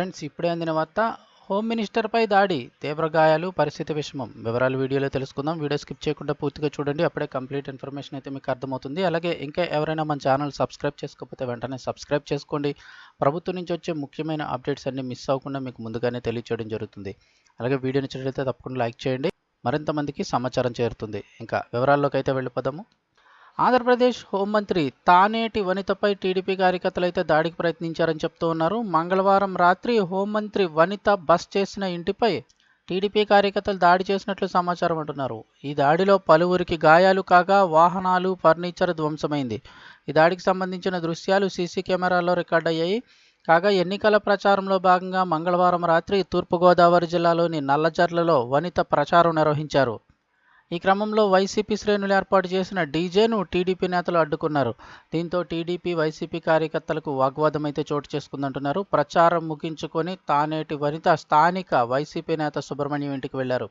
Friends ఇప్పుడే అందిన వార్త హోమ్ మినిస్టర్పై దాడి తీవ్ర గాయాలు పరిస్థితి విషమం. వివరాలు వీడియోలో తెలుసుకుందాం. వీడియో స్కిప్ చేయకుండా పూర్తిగా చూడండి. అప్పుడే కంప్లీట్ ఇన్ఫర్మేషన్ అయితే మీకు అర్థమవుతుంది. అలాగే ఇంకా ఎవరైనా మన ఛానల్ సబ్స్క్రైబ్ చేసుకోకపోతే వెంటనే సబ్స్క్రైబ్ చేసుకోండి. ప్రభుత్వం నుంచి వచ్చే ముఖ్యమైన అప్డేట్స్ అన్ని మిస్ అవ్వకుండా మీకు ముందుగానే తెలియచేయడం జరుగుతుంది. అలాగే వీడియో నచ్చినట్లయితే తప్పకుండా లైక్ చేయండి. మరింత మందికి సమాచారం చేరుతుంది. ఇంకా వివరాల్లోకి అయితే వెళ్ళిపోదాము. ఆంధ్రప్రదేశ్ హోంమంత్రి తానేటి వనితపై టీడీపీ కార్యకర్తలు అయితే దాడికి ప్రయత్నించారని చెప్తూ ఉన్నారు. మంగళవారం రాత్రి హోంమంత్రి వనిత బస్ చేసిన ఇంటిపై టీడీపీ కార్యకర్తలు దాడి చేసినట్లు సమాచారం అంటున్నారు. ఈ దాడిలో పలువురికి గాయాలు కాగా వాహనాలు ఫర్నిచర్ ధ్వంసమైంది. ఈ దాడికి సంబంధించిన దృశ్యాలు సీసీ కెమెరాల్లో రికార్డ్ అయ్యాయి. కాగా ఎన్నికల ప్రచారంలో భాగంగా మంగళవారం రాత్రి తూర్పుగోదావరి జిల్లాలోని నల్లజర్లలో వనిత ప్రచారం నిర్వహించారు. ఈ క్రమంలో వైసీపీ శ్రేణులు ఏర్పాటు చేసిన డీజేను టీడీపీ నేతలు అడ్డుకున్నారు. దీంతో టీడీపీ వైసీపీ కార్యకర్తలకు వాగ్వాదం అయితే చోటు చేసుకుందంటున్నారు. ప్రచారం ముగించుకొని తానేటి వనిత స్థానిక వైసీపీ నేత సుబ్రహ్మణ్యం ఇంటికి వెళ్ళారు.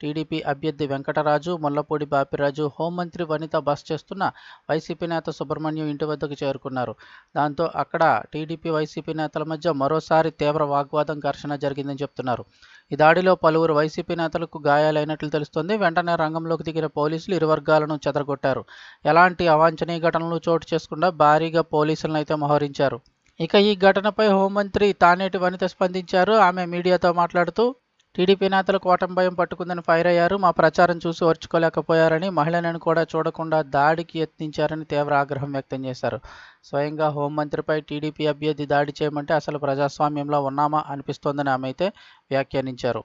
టీడీపీ అభ్యర్థి వెంకటరాజు ముల్లపూడి బాపిరాజు హోంమంత్రి వనిత బస్ చేస్తున్న వైసీపీ నేత సుబ్రహ్మణ్యం ఇంటి వద్దకు చేరుకున్నారు. దాంతో అక్కడ టీడీపీ వైసీపీ నేతల మధ్య మరోసారి తీవ్ర వాగ్వాదం ఘర్షణ జరిగిందని చెప్తున్నారు. ఈ దాడిలో పలువురు వైసీపీ నేతలకు గాయాలైనట్లు తెలుస్తోంది. వెంటనే రంగంలోకి దిగిన పోలీసులు ఇరు వర్గాలను చెదరగొట్టారు. ఎలాంటి అవాంఛనీయ ఘటనలు చోటు చేసుకుండా భారీగా పోలీసులను అయితే మోహరించారు. ఇక ఈ ఘటనపై హోంమంత్రి తానేటి వనిత స్పందించారు. ఆమె మీడియాతో మాట్లాడుతూ టీడీపీ నేతలు కోటం భయం పట్టుకుందని ఫైర్ అయ్యారు. మా ప్రచారం చూసి ఓర్చుకోలేకపోయారని మహిళలను కూడా చూడకుండా దాడికి యత్నించారని తీవ్ర ఆగ్రహం వ్యక్తం చేశారు. స్వయంగా హోంమంత్రిపై టీడీపీ అభ్యర్థి దాడి చేయమంటే అసలు ప్రజాస్వామ్యంలో ఉన్నామా అనిపిస్తోందని ఆమె అయితే వ్యాఖ్యానించారు.